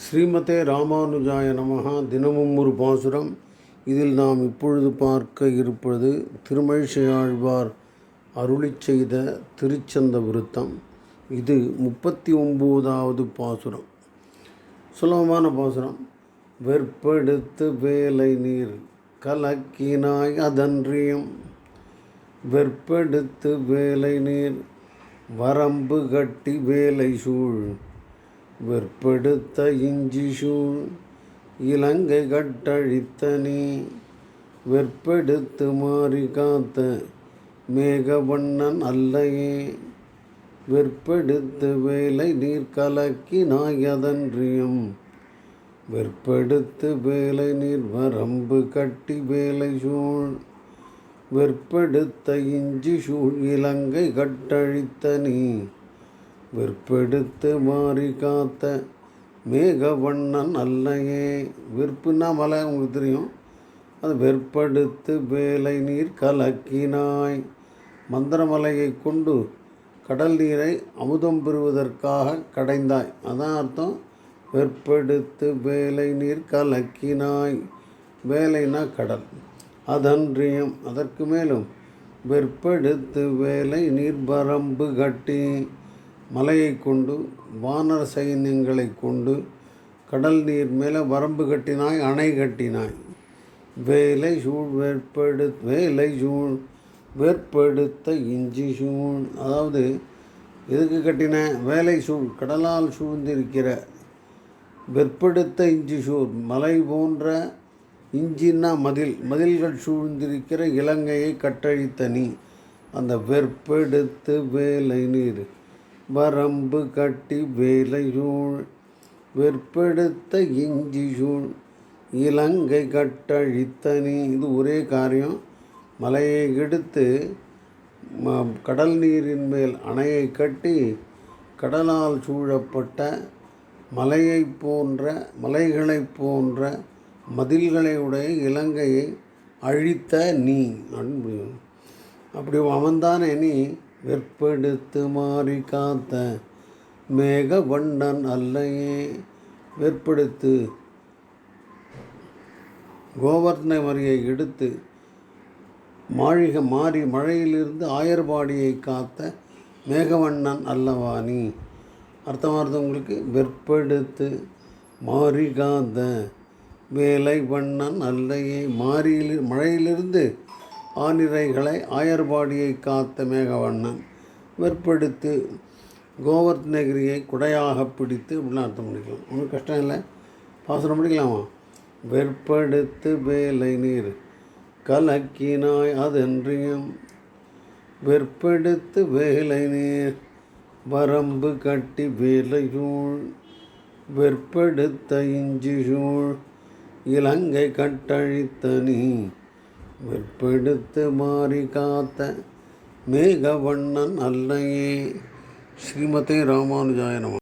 ஸ்ரீமதே ராமானுஜாய நமகா தினமும் ஒரு பாசுரம். இதில் நாம் இப்பொழுது பார்க்க இருப்பது திருமழிசையாழ்வார் அருளிச் செய்த திருச்சந்த விருத்தம். இது முப்பத்தி ஒம்போதாவது பாசுரம். சுலபமான பாசுரம். வெற்பெடுத்து வேலை நீர் கலக்கினாய் அதன்றியும். வெற்பெடுத்து வேலை நீர் வரம்பு கட்டி வேலை சூழ் வெற்பெடுத்த இஞ்சி இலங்கை கட்டழித்தனே நீ. வெற்பெடுத்து மாறி காத்த மேகவண்ணன் அல்லையே. வெற்பெடுத்து வேலை நீர் கலக்கி நாயதன்றியும். வெற்பெடுத்து வேலை நீர் வரம்பு கட்டி வேலை சூழ். வெற்பெடுத்த இஞ்சி சூழ் இலங்கை கட்டழித்த நீ. விற்பெடுத்து மாறி காத்த மேகவண்ணன் அல்லையே வெறுப்புன்னா மலை? உங்களுக்கு தெரியும். அது வெற்படுத்து வேலை நீர் கலக்கினாய். மந்திரமலையை கொண்டு கடல் நீரை அமுதம் பெறுவதற்காக கடைந்தாய். அதான் அர்த்தம். வெற்பெடுத்து வேலை நீர் கலக்கினாய். வேலைனா கடல். அதன்றியும் அதற்கு மேலும் வெற்பெடுத்து வேலை நீர் வரம்பு கட்டி. மலையை கொண்டு வானர சைன்யங்களை கொண்டு கடல் நீர் மேலே வரம்பு கட்டினாய் அணை கட்டினாய். வேலை சூழ் வேற்படு வேலை சூழ் வேற்படுத்த இஞ்சி சூழ். அதாவது எதுக்கு கட்டின? வேலை சூழ் கடலால் சூழ்ந்திருக்கிற வெற்படுத்த இஞ்சி சூழ். மலை போன்ற இஞ்சின்னா மதில். மதில்கள் சூழ்ந்திருக்கிற இலங்கையை கட்டழித்த நீ. அந்த வெற்பெடுத்து வேலை நீர். வரம்பு கட்டி வேலை சூழ் வெற்பெடுத்த இஞ்சி சூழ் இலங்கை கட்டழித்த நீ இது ஒரே காரியம். மலையை எடுத்து ம- கடல் நீரின் மேல் அணையை கட்டி கடலால் சூழப்பட்ட மலையைப் போன்ற மலைகளைப் போன்ற மதில்களை உடைய இலங்கையை அழித்த நீ. அன்பு. அப்படி அவன்தானே நீ வெற்பெடுத்து மாறி காத்த மேக வண்ணன் அல்லையே. வெற்பெடுத்து கோவர்த்தனை மரியை எடுத்து மாளிகை மாறி மழையிலிருந்து ஆயர்பாடியை காத்த மேகவண்ணன் அல்லவா நீ? அர்த்தமாகிறது உங்களுக்கு? வெற்பெடுத்து மாறி காத்த வேலை வண்ணன் அல்லையே. மாறியில் மழையிலிருந்து ஆனிரைகளை ஆயர்பாடியை காத்த மேகவண்ணன் வெற்பெடுத்து கோவர்த்தனகிரியை குடையாக பிடித்து இப்படிலாம் அர்த்தம் பண்ணிக்கலாம். ஒன்றும் கஷ்டம் இல்லை. பாசனம் படிக்கலாமா? வெற்படுத்து வேலை நீர் கலக்கினாய் அதன்றியும் வெற்படுத்து வேலை நீர் வரம்பு கட்டி வேலை வெற்படுத்த வெற்பெடுத்த இஞ்சி சூழ் இலங்கை கட்டழித்த நீ வெற்பெடுத்து மாறி காத்த மேகவண்ணன் அல்லையே. ஸ்ரீமதே ராமானுஜாய நம.